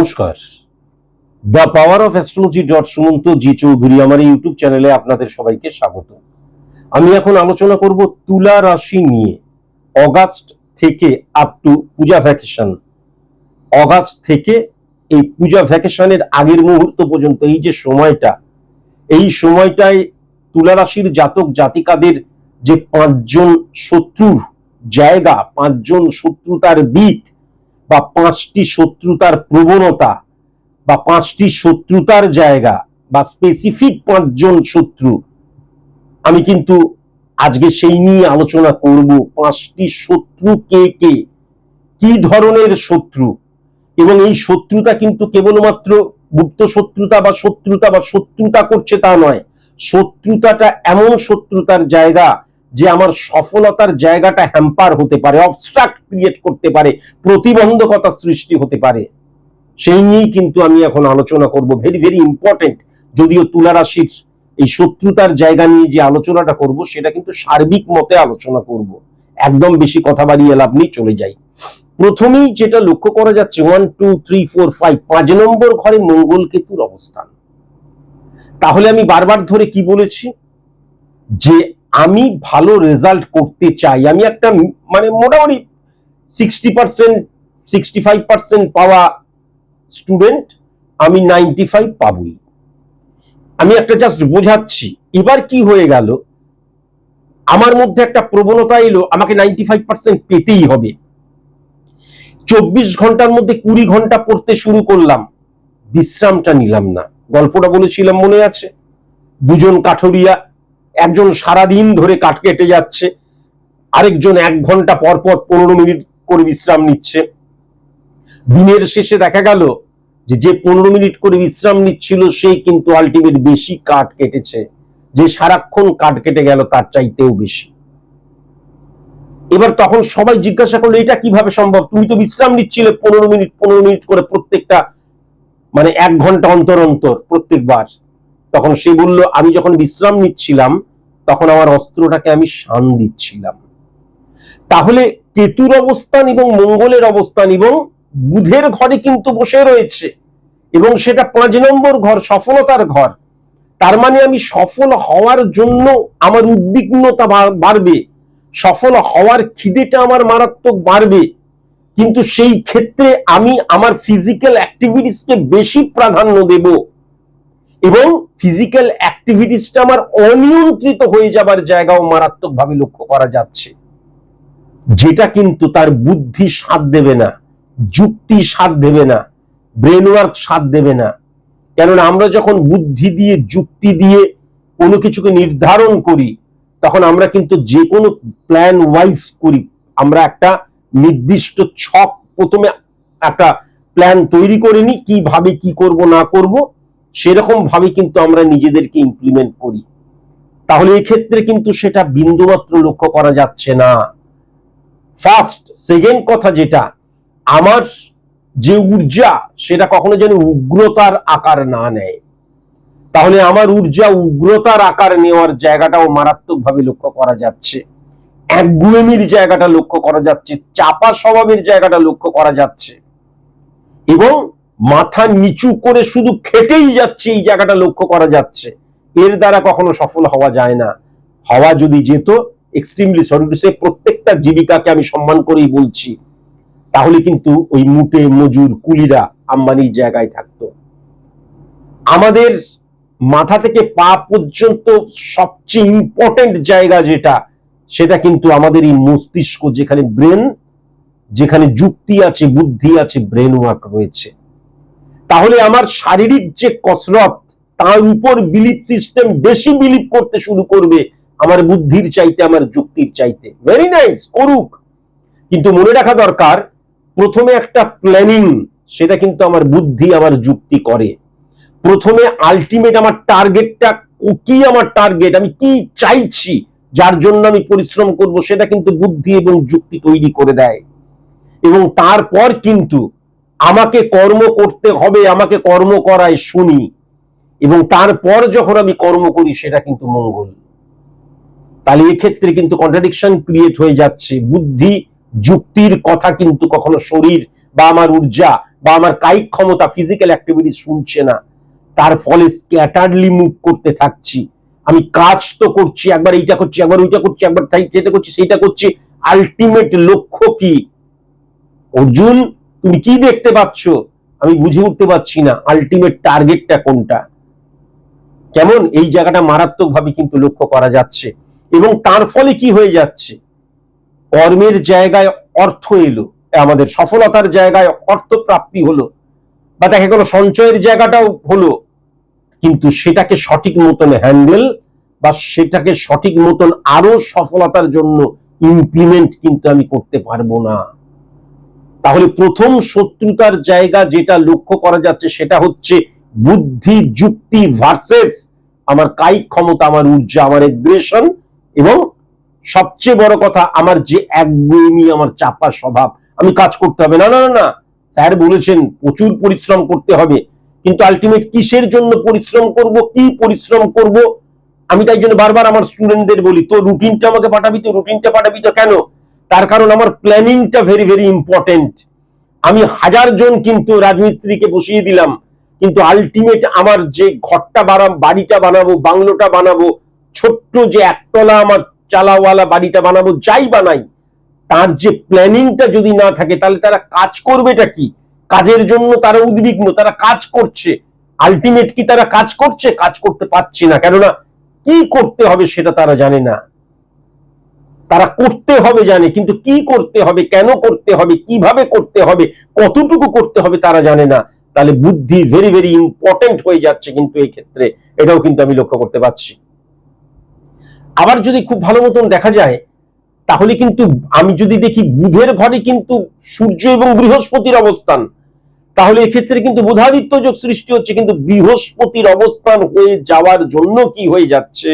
নমস্কার। The power of astrology dot Sumanta G Chowdhury আমার YouTube চ্যানেলে আপনাদের সবাইকে স্বাগত। আমি এখন আলোচনা করব তুলা রাশি নিয়ে। অগাস্ট থেকে up to Puja vacation August থেকে এই পূজা ভ্যাকেশনের আগের মুহূর্ত পর্যন্ত এই যে সময়টা, এই সময়টায় তুলা রাশির জাতক জাতিকাদের যে পাঁচজন শত্রুর জায়গা, পাঁচজন শত্রুতার দিক বা পাঁচটি শত্রুতার প্রবণতা বা পাঁচটি শত্রুতার জায়গা বা স্পেসিফিক পাঁচজন শত্রু, আমি কিন্তু আজকে সেই নিয়ে আলোচনা করব পাঁচটি শত্রু কে কে, কি ধরনের শত্রু? এবং এই শত্রুতা কিন্তু কেবলমাত্র গুপ্ত শত্রুতা বা শত্রুতা বা শত্রুতা করছে তা নয়, শত্রুতাটা এমন শত্রুতার জায়গা যে আমার সফলতার জায়গাটা হ্যাম্পার হতে পারে অবস্ট্রাক্ট ক্রিয়েট করতে পারে, প্রতিবন্ধকতা সৃষ্টি হতে পারে, সেই নিয়েই কিন্তু আমি এখন আলোচনা করব। ভেরি ভেরি ইম্পর্টেন্ট যদিও তুলা রাশির এই শত্রুতার জায়গা নিয়ে যে আলোচনাটা করব, সেটা কিন্তু সার্বিক মতে আলোচনা করব। একদম বেশি কথা বাড়িয়ে লাভ নেই, চলে যাই। প্রথমেই যেটা লক্ষ্য করা যাচ্ছে one two three four five পাঁচ নম্বর ঘরে মঙ্গল কেতুর অবস্থান। তাহলে আমি বারবার ধরে কি বলেছি? যে আমি ভালো রেজাল্ট করতে চাই। আমি একটা মানে মোটামুটি sixty percent sixty five percent পাওয়া স্টুডেন্ট আমি নাইনটি ফাইভ পাবই। আমি একটা জাস্ট বোঝাচ্ছি। এবার কি হয়ে গেল? আমার মধ্যে একটা প্রবণতা এলো, আমাকে নাইনটি ফাইভ পার্সেন্ট পেতেই হবে। চব্বিশ ঘণ্টার মধ্যে কুড়ি ঘণ্টা পড়তে শুরু করলাম। বিশ্রামটা নিলাম না। গল্পটা বলেছিলাম মনে আছে? দুজন কাঠুরিয়া একজন সারাদিন ধরে কাঠ কেটে যাচ্ছে, আরেকজন এক ঘণ্টা পর পর পনেরো মিনিট করে বিশ্রাম নিচ্ছে। দিনের শেষে দেখা গেল যে যে পনেরো মিনিট করে বিশ্রাম নিচ্ছিল, সেই কিন্তু আলটিমেট বেশি কাঠ কেটেছে। যে সারাক্ষণ কাঠ কেটে গেল, তার চাইতেও বেশি। এবার তখন সবাই জিজ্ঞাসা করল, এটা কীভাবে সম্ভব? তুমি তো বিশ্রাম নিচ্ছিলে পনেরো মিনিট পনেরো মিনিট করে প্রত্যেকটা মানে এক ঘণ্টা অন্তর অন্তর প্রত্যেকবার। তখন সে বলল, আমি যখন বিশ্রাম নিচ্ছিলাম তখন আমার অস্ত্রটাকে আমি শান দিচ্ছিলাম। তাহলে কেতুর অবস্থান এবং মঙ্গলের অবস্থান এবং বুধের ঘরে কিন্তু বসে রয়েছে এবং সেটা পাঁচ নম্বর ঘর, সফলতার ঘর। তার মানে আমি সফল হওয়ার জন্য আমার উদ্বিগ্নতা বাড়বে, সফল হওয়ার খিদেটা আমার মারাত্মক বাড়বে। কিন্তু সেই ক্ষেত্রে আমি আমার ফিজিক্যাল অ্যাক্টিভিটিসকে বেশি প্রাধান্য দেব। এবং ফিজিক্যাল অ্যাক্টিভিটিসটা আমার অনিয়ন্ত্রিত হয়ে যাবার জায়গাও মারাত্মকভাবে লক্ষ্য করা যাচ্ছে। যেটা কিন্তু তার বুদ্ধি সাথ দেবে না, যুক্তি সাথ দেবে না ব্রেন ওয়ার্ক সাথ দেবে না। কেননা আমরা যখন বুদ্ধি দিয়ে, যুক্তি দিয়ে কোনো কিছুকে নির্ধারণ করি, তখন আমরা কিন্তু যে কোনো প্ল্যান ওয়াইজ করি। আমরা একটা নির্দিষ্ট ছক প্রথমে একটা প্ল্যান তৈরি করে নিই কীভাবে কি করব, না করব সেরকম ভাবে কিন্তু আমরা নিজেদেরকে ইমপ্লিমেন্ট করি। তাহলে এক্ষেত্রে কিন্তু সেটা বিন্দুমাত্র লক্ষ্য করা যাচ্ছে না। ফার্স্ট সেকেন্ড কথা যেটা, আমার যে ঊর্জা, সেটা কখনো যেন উগ্রতার আকার না নেয়। তাহলে আমার ঊর্জা উগ্রতার আকার নেওয়ার জায়গাটাও মারাত্মকভাবে লক্ষ্য করা যাচ্ছে। একগুয়েমির জায়গাটা লক্ষ্য করা যাচ্ছে, চাপা স্বভাবের জায়গাটা লক্ষ্য করা যাচ্ছে। এবং মাথা নিচু করে শুধু খেটেই যাচ্ছে, এই জায়গাটা লক্ষ্য করা যাচ্ছে। এর দ্বারা কখনো সফল হওয়া যায় না। হওয়া যদি যেত এক্সট্রিমলি সরি টু সে প্রত্যেকটা জীবিকাকে আমি সম্মান করেই বলছি। তাহলে কিন্তু ওই মুটে মজুর কুলিরা আম্বানির জায়গায় থাকতো। আমাদের মাথা থেকে পা পর্যন্ত সবচেয়ে ইম্পর্টেন্ট জায়গা যেটা, সেটা কিন্তু আমাদের এই মস্তিষ্ক, যেখানে ব্রেন যেখানে যুক্তি আছে, বুদ্ধি আছে ব্রেন ওয়ার্ক রয়েছে। তাহলে আমার শারীরিক যে কসরত, তার উপর বিলিপ সিস্টেম বেশি বিলিপ করতে শুরু করবে আমার বুদ্ধির চাইতে, আমার যুক্তির চাইতে। ভেরি নাইস করুক। কিন্তু মনে রাখা দরকার, প্রথমে একটা প্ল্যানিং সেটা কিন্তু আমার বুদ্ধি, আমার যুক্তি করে। প্রথমে আলটিমেট আমার টার্গেটটা কি আমার টার্গেট আমি কি চাইছি? যার জন্য আমি পরিশ্রম করব, সেটা কিন্তু বুদ্ধি এবং যুক্তি তৈরি করে দেয়। এবং তারপর কিন্তু আমাকে কর্ম করতে হবে, আমাকে কর্ম করায় শুনি। এবং তারপর যখন আমি কর্ম করি, সেটা কিন্তু মঙ্গল। তাহলে এক্ষেত্রে কিন্তু কন্ট্রাডিকশন ক্রিয়েট হয়ে যাচ্ছে। বুদ্ধি, যুক্তির কথা কিন্তু কখনো শরীর বা আমার ঊর্জা বা আমার কায়িক ক্ষমতা ফিজিক্যাল অ্যাক্টিভিটি শুনছে না। তার ফলে স্ক্যাটারলি মুভ করতে থাকছি। আমি কাজ তো করছি, একবার এইটা করছি, একবার ওইটা করছি, একবার সেটা করছি, সেইটা করছি। আলটিমেট লক্ষ্য কি? অর্জুন তুমি কি দেখতে পাচ্ছ? আমি বুঝে উঠতে পারছি না আলটিমেট টার্গেটটা কোনটা। কেমন? এই জায়গাটা মারাত্মক ভাবে কিন্তু লক্ষ্য করা যাচ্ছে। এবং তার ফলে কি হয়ে যাচ্ছে? কর্মের জায়গায় অর্থ এলো, আমাদের সফলতার জায়গায় অর্থ প্রাপ্তি হলো, বা দেখা গেল সঞ্চয়ের জায়গাটাও হলো। কিন্তু সেটাকে সঠিক মতন হ্যান্ডেল বা সেটাকে সঠিক মতন আরও সফলতার জন্য ইমপ্লিমেন্ট কিন্তু আমি করতে পারব না। তাহলে প্রথম শত্রুতার জায়গা যেটা লক্ষ্য করা যাচ্ছে সেটা হচ্ছে বুদ্ধি, যুক্তি ভার্সেস আমার কায়িক ক্ষমতা, আমার ঊর্জা, আমার এগ্রেশন এবং সবচেয়ে বড় কথা, আমার যে একগুয়েমি আমার চাপা স্বভাব। আমি কাজ করতে হবে। না না না না। স্যার বলেছেন প্রচুর পরিশ্রম করতে হবে। কিন্তু আলটিমেট কিসের জন্য পরিশ্রম করব, কি পরিশ্রম করব? আমি তাই জন্য বারবার আমার স্টুডেন্টদের বলি তো রুটিনটা আমাকে পাঠাবি তো রুটিনটা পাঠাবি তো কেন? তার কারণ আমার প্ল্যানিংটা ভেরি ভেরি ইম্পর্টেন্ট আমি হাজার জন কিন্তু রাজমিস্ত্রিকে বসিয়ে দিলাম, কিন্তু আলটিমেট আমার যে ঘরটা বানাবো বাড়িটা বানাবো, বাংলোটা বানাবো, ছোট্ট যে একতলা আমার চালাওয়ালা বাড়িটা বানাবো, যাই বানাই, তার যে প্ল্যানিংটা যদি না থাকে, তাহলে তারা কাজ করবেটা কি? কাজের জন্য তারা উদ্বিগ্ন, তারা কাজ করছে। আলটিমেট কি তারা কাজ করছে? কাজ করতে পারছে না। কেননা কি করতে হবে সেটা তারা জানে না। তারা করতে হবে জানে, কিন্তু কি করতে হবে, কেন করতে হবে, কীভাবে করতে হবে, কতটুকু করতে হবে তারা জানে না। তাহলে বুদ্ধি ভেরি ভেরি ইম্পর্টেন্ট হয়ে যাচ্ছে কিন্তু এই ক্ষেত্রে। এটাও কিন্তু আমি লক্ষ্য করতে পারছি। আবার যদি খুব ভালো মতন দেখা যায়, তাহলে কিন্তু আমি যদি দেখি বুধের ঘরে কিন্তু সূর্য এবং বৃহস্পতির অবস্থান, তাহলে এক্ষেত্রে কিন্তু বুধাদিত্য যোগ সৃষ্টি হচ্ছে, কিন্তু বৃহস্পতির অবস্থান হয়ে যাওয়ার জন্য কি হয়ে যাচ্ছে?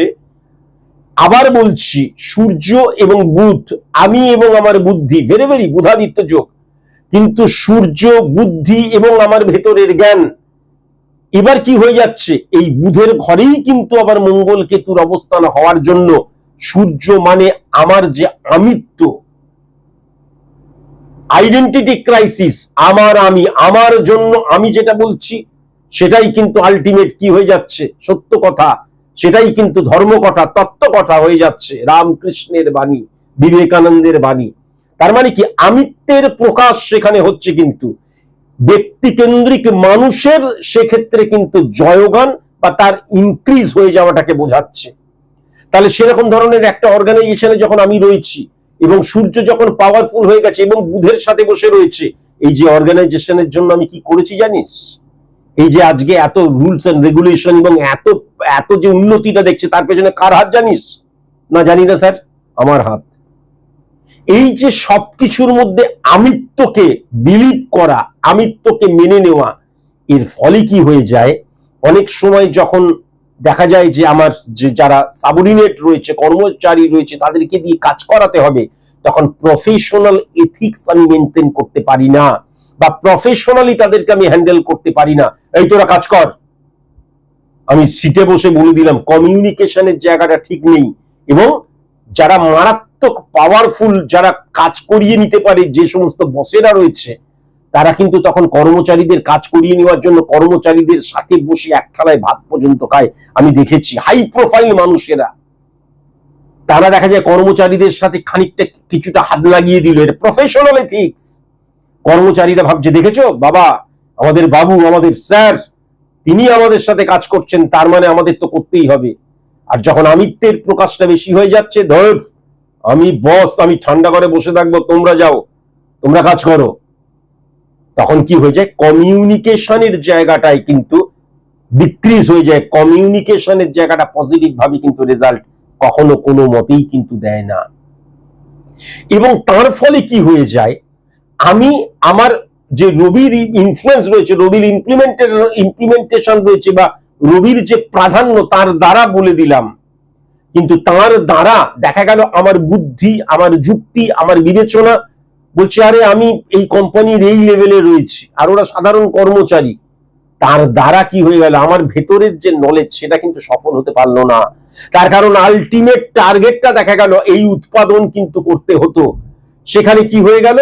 আবার বলছি, সূর্য এবং বুধ, আমি এবং আমার বুদ্ধি ভেরি ভেরি বুধাদিত্য যোগ। কিন্তু সূর্য, বুদ্ধি এবং আমার ভেতরের জ্ঞান, এবার কি হয়ে যাচ্ছে? এই বুধের ঘরেই কিন্তু আবার মঙ্গল কেতুর অবস্থান হওয়ার জন্য, সূর্য মানে আমার যে আমিত্ব। আইডেন্টিটি ক্রাইসিস আমার আমি, আমার জন্য আমি যেটা বলছি, সেটাই কিন্তু আলটিমেট কি হয়ে যাচ্ছে? সত্য কথা। সেটাই কিন্তু ধর্ম কথা তত্ত্ব কথা হয়ে যাচ্ছে রামকৃষ্ণের বাণী, বিবেকানন্দের বাণী। তার মানে কি? আমিত্বের প্রকাশ সেখানে হচ্ছে কিন্তু। ব্যক্তিকেন্দ্রিক মানুষের সেক্ষেত্রে কিন্তু জয়গান বা তার ইনক্রিজ হয়ে যাওয়াটাকে বোঝাচ্ছে। তাহলে সেরকম ধরনের একটা অর্গানাইজেশনে যখন আমি রয়েছি এবং সূর্য যখন পাওয়ারফুল হয়ে গেছে এবং বুধের সাথে বসে রয়েছে, এই যে অর্গানাইজেশনের জন্য আমি কি করেছি জানিস? এই যে আজকে এত রুলস এন্ড রেগুলেশন এবং এত এত যে উন্নতিটা দেখছে, তার পেছনে কার হাত জানিস? না জানি না, স্যার, আমার হাত। এই যে সবকিছুর মধ্যে আমিত্বকে বিলিভ করা, আমিত্বকে মেনে নেওয়া, এর ফলে কি হয়ে যায়? অনেক সময় যখন দেখা যায় যে আমার যে যারা সাবঅর্ডিনেট রয়েছে, কর্মচারী রয়েছে, তাদেরকে দিয়ে কাজ করাতে হবে, তখন প্রফেশনাল এথিক্স আমি মেনটেন করতে পারি না। বা প্রফেশনালি তাদেরকে আমি হ্যান্ডেল করতে পারি না। এই তোরা কাজ কর। আমি সিটে বসে বলে দিলাম কমিউনিকেশনের জায়গাটা ঠিক নেই এবং যারা মারাত্মক পাওয়ারফুল যারা কাজ করিয়ে নিতে পারে, যে সমস্ত বসেরা রয়েছে, তারা কিন্তু তখন কর্মচারীদের কাজ করিয়ে নেওয়ার জন্য কর্মচারীদের সাথে বসে এক থালায় ভাত পর্যন্ত খায়। আমি দেখেছি হাই প্রোফাইল মানুষেরা। তারা দেখা যায় কর্মচারীদের সাথে খানিকটা কিছুটা হাত লাগিয়ে দিল। এটা প্রফেশনাল এথিক্স কর্মচারীরা ভাবছে, দেখেছ? বাবা, আমাদের বাবু, আমাদের স্যার, তিনি আমাদের সাথে কাজ করছেন, তার মানে আমাদের তো করতেই হবে। আর যখন আমিত্বের প্রকাশটা বেশি হয়ে যাচ্ছে, ধর, আমি বস, আমি ঠান্ডা করে বসে থাকব, তোমরা যাও, তোমরা কাজ করো। তখন কি হয়ে যায়? কমিউনিকেশনের জায়গাটাই কিন্তু ডিক্রিজ হয়ে যায়। কমিউনিকেশনের জায়গাটা পজিটিভ ভাবে কিন্তু রেজাল্ট কখনো কোনো মতেই কিন্তু দেয় না। এবং তার ফলে কি হয়ে যায়? আমি আমার যে রবির ইনফ্লুয়েন্স রয়েছে, রবির ইমপ্লিমেন্টের ইমপ্লিমেন্টেশন রয়েছে বা রবির যে প্রাধান্য তার দ্বারা বলে দিলাম। কিন্তু তার দ্বারা দেখা গেল আমার বুদ্ধি, আমার যুক্তি, আমার বিবেচনা বলছে, আরে, আমি এই কোম্পানির এই লেভেলে রয়েছি। আর ওরা সাধারণ কর্মচারী। তার দ্বারা কি হয়ে গেল? আমার ভেতরের যে নলেজ সেটা কিন্তু সফল হতে পারল না। তার কারণ আলটিমেট টার্গেটটা দেখা গেল, এই উৎপাদন কিন্তু করতে হতো। সেখানে কি হয়ে গেল?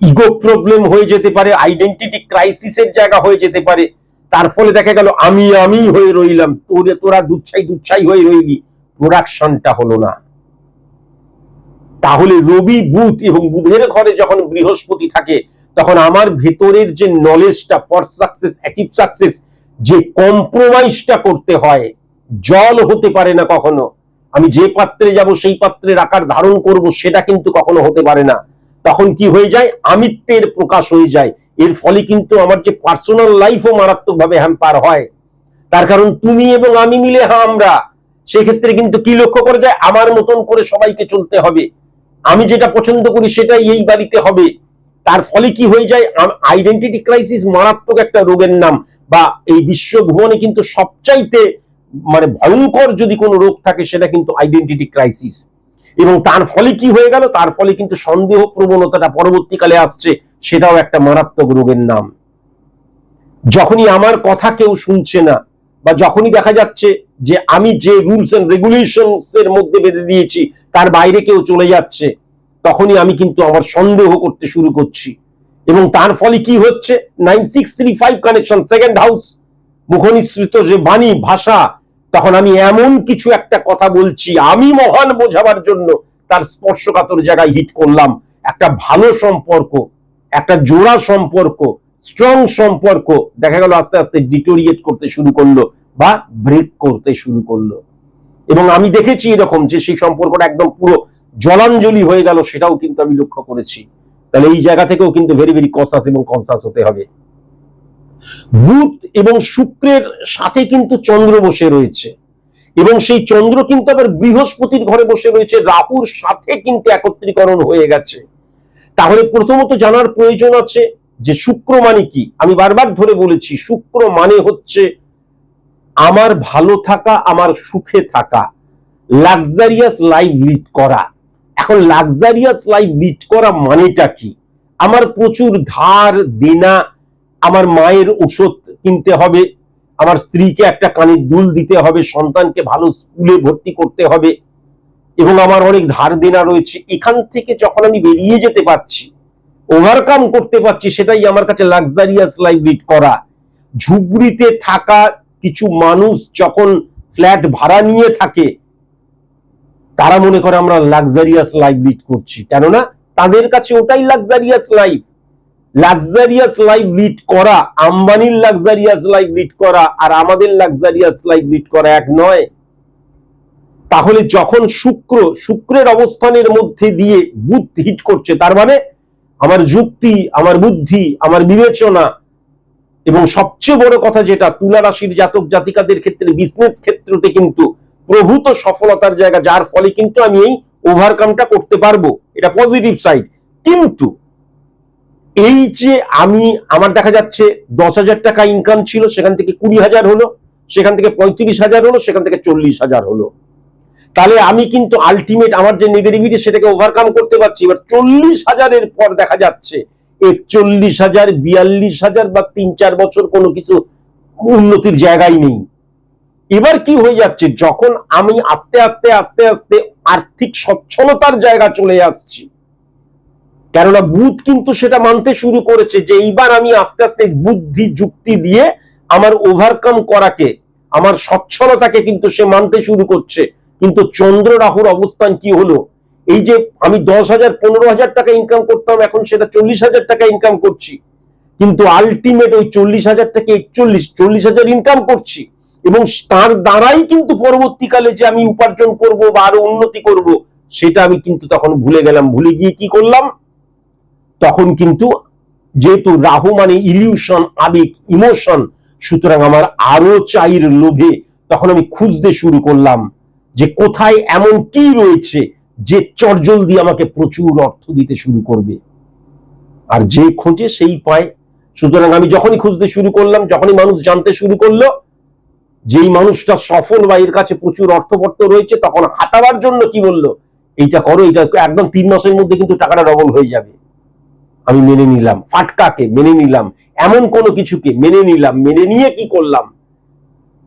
ইগো প্রবলেম হয়ে যেতে পারে আইডেন্টিটি ক্রাইসিসের জায়গা হয়ে যেতে পারে। তার ফলে দেখা গেল, আমি আমি হয়ে রইলাম, তোরে তোরা দুচ্ছাই দুচ্ছাই হয়ে রইলি প্রোডাকশনটা হলো না। তাহলে রবি বুধ এবং বুধের ঘরে যখন বৃহস্পতি থাকে, তখন আমার ভেতরের যে নলেজটা ফর সাকসেস অ্যাচিভ সাকসেস যে কম্প্রোমাইজটা করতে হয়, জল হতে পারে না কখনো। আমি যে পাত্রে যাব, সেই পাত্রের আকার ধারণ করব, সেটা কিন্তু কখনো হতে পারে না। তখন কি হয়ে যায়? আমিত্বের প্রকাশ হয়ে যায়। এর ফলে কিন্তু আমার যে পার্সোনাল লাইফও মারাত্মকভাবে হ্যাম্পার হয়। তার কারণ তুমি এবং আমি মিলে হ্যাঁ আমরা। সেক্ষেত্রে কিন্তু কি লক্ষ্য করা যায়? আমার মতন করে সবাইকে চলতে হবে। আমি যেটা পছন্দ করি সেটাই এই বাড়িতে হবে। তার ফলে কি হয়ে যায়? আইডেন্টিটি ক্রাইসিস মারাত্মক একটা রোগের নাম বা এই বিশ্ব ভুবনে কিন্তু সবচাইতে মানে ভয়ঙ্কর যদি কোনো রোগ থাকে, সেটা কিন্তু আইডেন্টিটি ক্রাইসিস এবং তার ফলে কি হয়ে গেল? তার ফলে কিন্তু সন্দেহ প্রবণতাটা পরবর্তীকালে আসছে, সেটাও একটা মারাত্মক রোগের নাম। যখনই আমার কথা কেউ শুনছে না, বা যখনই দেখা যাচ্ছে যে আমি যে রুলস এন্ড রেগুলেশনস এর মধ্যে বেঁধে দিয়েছি, তার বাইরে কেউ চলে যাচ্ছে, তখনই আমি কিন্তু আমার সন্দেহ করতে শুরু করছি। এবং তার ফলে কি হচ্ছে? Nine six three five connection, second house, মুখনিসৃত যে বাণী, ভাষা তখন আমি এমন কিছু একটা কথা বলছি, আমি মহান বোঝাবার জন্য তার স্পর্শকাতর জায়গায় হিট করলাম। একটা ভালো সম্পর্ক, একটা জোড়া সম্পর্ক স্ট্রং সম্পর্ক দেখা গেল আস্তে আস্তে ডিটোরিয়েট করতে শুরু করল বা ব্রেক করতে শুরু করল। এবং আমি দেখেছি এরকম যে সেই সম্পর্কটা একদম পুরো জলাঞ্জলি হয়ে গেল, সেটাও কিন্তু আমি লক্ষ্য করেছি। তাহলে এই জায়গা থেকেও কিন্তু ভেরি ভেরি কনসাস এবং কনসাস হতে হবে। বুধ এবং শুক্রের সাথে কিন্তু চন্দ্র বসে রয়েছে। এবং সেই চন্দ্র কিন্তু আবার বৃহস্পতির ঘরে বসে রয়েছে, রাহুর সাথে কিন্তু একত্রীকরণ হয়ে গেছে। তাহলে প্রথমত জানার প্রয়োজন আছে যে শুক্র মানে কি? আমি বারবার ধরে বলেছি, শুক্র মানে হচ্ছে আমার ভালো থাকা, আমার সুখে থাকা লাক্সারিয়াস লাইফ লিড করা। এখন লাক্সারিয়াস লাইফ লিড করা মানেটা কি? আমার প্রচুর ধার, দেনা আমার মায়ের ওষুধ কিনতে হবে, আমার স্ত্রীকে একটা কানের দুল দিতে হবে, সন্তানকে ভালো স্কুলে ভর্তি করতে হবে এবং আমার অনেক ধার দেনা রয়েছে। এখান থেকে যখন আমি বেরিয়ে যেতে পারছি ওভারকাম করতে পারছি, সেটাই আমার কাছে লাক্সারিয়াস লাইফ লিড করা। ঝুপড়িতে থাকা কিছু মানুষ যখন ফ্ল্যাট ভাড়া নিয়ে থাকে, তারা মনে করে আমরা লাক্সারিয়াস লাইফ লিড করছি। কেননা তাদের কাছে ওটাই luxurious life luxurious life lead করা, আম্বানির লাক্সারিয়াস লাইফ লিড করা আর আমাদের লাক্সারিয়াস লাইফ লিড করা এক নয়। তাহলে যখন শুক্র, শুক্রের অবস্থানের মধ্যে দিয়ে বুধ হিট করছে, তার মানে আমার যুক্তি, আমার বুদ্ধি, আমার বিবেচনা এবং সবচেয়ে বড় কথা যেটা, তুলা রাশির জাতক জাতিকাদের ক্ষেত্রে বিজনেস ক্ষেত্রতে কিন্তু প্রভূত সফলতার জায়গা, যার ফলে কিন্তু আমি এই ওভারকামটা করতে পারব। এটা পজিটিভ সাইড কিন্তু এই যে আমি, আমার দেখা যাচ্ছে দশ হাজার টাকা ইনকাম ছিল, সেখান থেকে কুড়ি হাজার হলো, সেখান থেকে পঁয়ত্রিশ হাজার হলো, সেখান থেকে চল্লিশ হাজার হলো। তাহলে আমি কিন্তু আলটিমেট আমার যে নেগেটিভিটি সেটাকে ওভারকাম করতে পারছি। এবার চল্লিশ হাজারের পর দেখা যাচ্ছে একচল্লিশ হাজার, বিয়াল্লিশ হাজার বা তিন চার বছর কোনো কিছু উন্নতির জায়গায় নেই। এবার কি হয়ে যাচ্ছে, যখন আমি আস্তে আস্তে আস্তে আস্তে আর্থিক সচ্ছলতার জায়গা চলে আসছি কেননা বুধ কিন্তু সেটা মানতে শুরু করেছে যে এইবার আমি আস্তে আস্তে বুদ্ধি, যুক্তি দিয়ে আমার ওভারকাম করাকে, আমার সচ্ছলতাকে কিন্তু সে মানতে শুরু করছে। কিন্তু চন্দ্র রাহুর অবস্থান কি হলো? এই যে আমি দশ হাজার, পনেরো হাজার টাকা ইনকাম করতাম, এখন সেটা চল্লিশ হাজার টাকা ইনকাম করছি। কিন্তু আলটিমেট ওই চল্লিশ হাজার থেকে একচল্লিশ, চল্লিশ হাজার ইনকাম করছি। এবং তার দ্বারাই কিন্তু পরবর্তীকালে যে আমি উপার্জন করব বা আরও উন্নতি করব, সেটা আমি কিন্তু তখন ভুলে গেলাম। ভুলে গিয়ে কি করলাম? তখন কিন্তু যেহেতু রাহু মানে ইলিউশন আবেগ ইমোশন সুতরাং আমার আরও চাইর লোভে তখন আমি খুঁজতে শুরু করলাম যে কোথায় এমন কি রয়েছে যে চটজল দিয়ে আমাকে প্রচুর অর্থ দিতে শুরু করবে। আর যে খোঁজে সেই পায়। সুতরাং আমি যখনই খুঁজতে শুরু করলাম, যখনই মানুষ জানতে শুরু করল, যেই মানুষটা সফল বা এর কাছে প্রচুর অর্থপত্র রয়েছে, তখন হাঁটাবার জন্য কি বলল? এইটা করো এটা একদম তিন মাসের মধ্যে কিন্তু টাকাটা ডবল হয়ে যাবে। আমি মেনে নিলাম, ফাটকাকে মেনে নিলাম, এমন কোনো কিছুকে মেনে নিলাম, মেনে নিয়ে কি করলাম?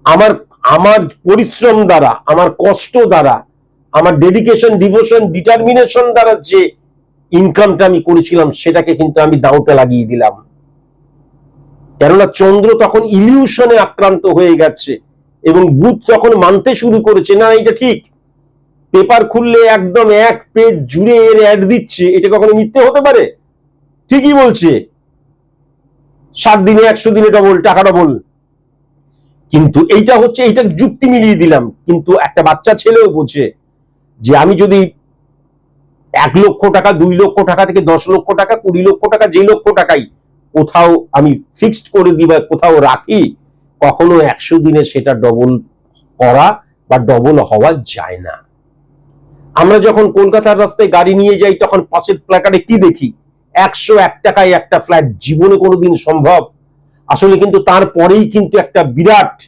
আমার আমার পরিশ্রম দ্বারা, আমার কষ্ট দ্বারা, আমার ডেডিকেশন ডিভোশন ডিটারমিনেশন দ্বারা যে ইনকামটা আমি করেছিলাম, সেটাকে কিন্তু আমি দাঁওতে লাগিয়ে দিলাম। কেননা চন্দ্র তখন ইলিউশনে আক্রান্ত হয়ে গেছে এবং বুধ তখন মানতে শুরু করেছে, না এটা ঠিক। পেপার খুললে একদম এক পেজ জুড়ে এর অ্যাড দিচ্ছে, এটা কখনো মিথ্যে হতে পারে? ঠিকই বলছে। সাত দিনে, একশো দিনে ডবল টাকা ডবল কিন্তু এইটা হচ্ছে, এইটা যুক্তি মিলিয়ে দিলাম। কিন্তু একটা বাচ্চা ছেলেও বোঝে যে, আমি যদি এক লক্ষ টাকা, দুই লক্ষ টাকা থেকে দশ লক্ষ টাকা, কুড়ি লক্ষ টাকা যে লক্ষ টাকাই কোথাও আমি ফিক্সড করে দিই বা কোথাও রাখি, কখনো একশো দিনে সেটা ডবল করা বা ডবল হওয়া যায় না। আমরা যখন কলকাতার রাস্তায় গাড়ি নিয়ে যাই, তখন পাশের প্ল্যাকারে কি দেখি? একশো এক টাকায় একটা ফ্ল্যাট জীবনে কোনোদিন সম্ভব। আসলে কিন্তু তারপরেই কিন্তু একটা বিরাট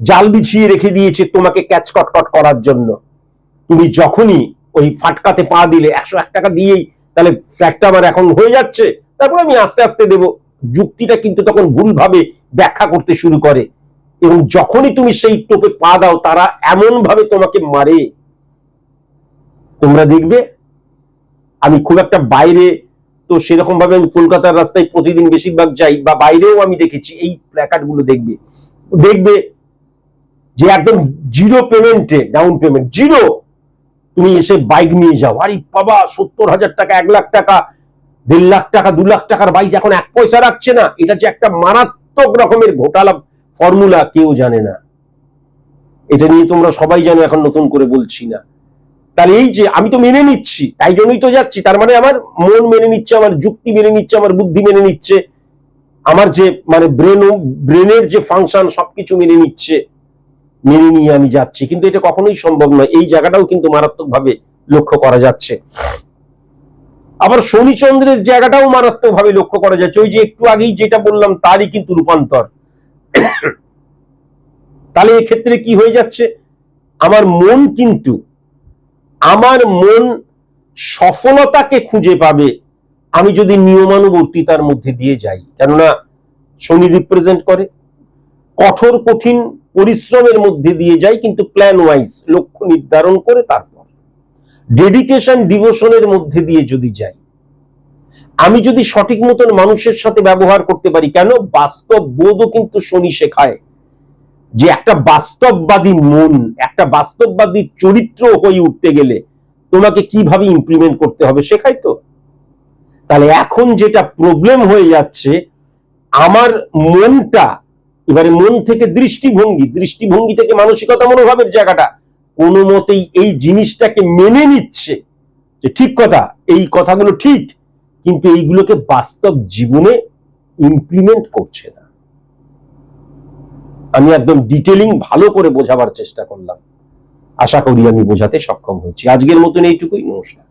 জাল বিছিয়ে রেখে দিয়েছে তোমাকে ক্যাচ কটকট করার জন্য। তুমি যখনই ওই ফাটকাতে পা দিলে একশো এক টাকা দিয়েই তাহলে ফ্ল্যাটটা আমার এখন হয়ে যাচ্ছে, তারপর আমি আস্তে আস্তে দেব। যুক্তিটা কিন্তু তখন ভুলভাবে ব্যাখ্যা করতে শুরু করে। এবং যখনই তুমি সেই টোপে পা দাও, তারা এমন ভাবে তোমাকে মারে। তোমরা দেখবে, আমি খুব একটা বাইরে তো সেরকম ভাবে আমি কলকাতার রাস্তায় প্রতিদিন বেশিরভাগ যাই বা বাইরেও আমি দেখেছি, এই প্ল্যাকার্ডগুলো দেখবে। দেখবে যে একদম জিরো পেমেন্টে ডাউন পেমেন্ট জিরো তুমি এসে বাইক নিয়ে যাও। আরে বাবা, সত্তর হাজার টাকা, এক লাখ টাকা, দেড় লাখ টাকা, দু লাখ টাকার বাইক এখন এক পয়সা রাখছে না। এটা যে একটা মারাত্মক রকমের ঘোটালা ফর্মুলা কেউ জানে না। এটা নিয়ে তোমরা সবাই জানো, এখন নতুন করে বলছি না। তাহলে এই যে আমি তো মেনে নিচ্ছি, তাই জন্যই তো যাচ্ছি, তার মানে আমার মন মেনে নিচ্ছে, আমার যুক্তি মেনে নিচ্ছে, আমার বুদ্ধি মেনে নিচ্ছে, আমার যে মানে ব্রেন ব্রেনের যে ফাংশন সবকিছু মেনে নিচ্ছে, মেনে নিয়ে আমি যাচ্ছি, কিন্তু এটা কখনোই সম্ভব নয়, এই জায়গাটাও কিন্তু মারাত্মকভাবে লক্ষ্য করা যাচ্ছে। আবার শনিচন্দ্রের জায়গাটাও মারাত্মকভাবে লক্ষ্য করা যাচ্ছে, ওই যে একটু আগেই যেটা বললাম, তারই কিন্তু রূপান্তর। তাহলে এক্ষেত্রে কি হয়ে যাচ্ছে? আমার মন কিন্তু আমার মন সফলতাকে খুঁজে পাবে, আমি যদি নিয়মানুবর্তিতার মধ্যে দিয়ে যাই। কেননা শনি রিপ্রেজেন্ট করে। কঠোর, কঠিন পরিশ্রমের মধ্যে দিয়ে যাই, কিন্তু প্ল্যান ওয়াইজ লক্ষ্য নির্ধারণ করে তারপর। ডেডিকেশন ডিভোশনের মধ্যে দিয়ে যদি যাই। আমি যদি সঠিক মতন মানুষের সাথে ব্যবহার করতে পারি, কেন? বাস্তব বোধও কিন্তু শনি শেখায়। যে একটা বাস্তববাদী মন, একটা বাস্তববাদী চরিত্র হয়ে উঠতে গেলে তোমাকে কীভাবে ইমপ্লিমেন্ট করতে হবে শেখাই তো। তাহলে এখন যেটা প্রবলেম হয়ে যাচ্ছে, আমার মনটা, এবারে মন থেকে দৃষ্টিভঙ্গি দৃষ্টিভঙ্গি থেকে মানসিকতা মনোভাবের জায়গাটা, কোনো মতেই এই জিনিসটাকে মেনে নিচ্ছে যে ঠিক কথা, এই কথাগুলো ঠিক, কিন্তু এইগুলোকে বাস্তব জীবনে ইমপ্লিমেন্ট করছে না। আমি একদম ডিটেলিং ভালো করে বোঝাবার চেষ্টা করলাম। আশা করি আমি বোঝাতে সক্ষম হয়েছি। আজকের মতন এইটুকুই, নমস্কার।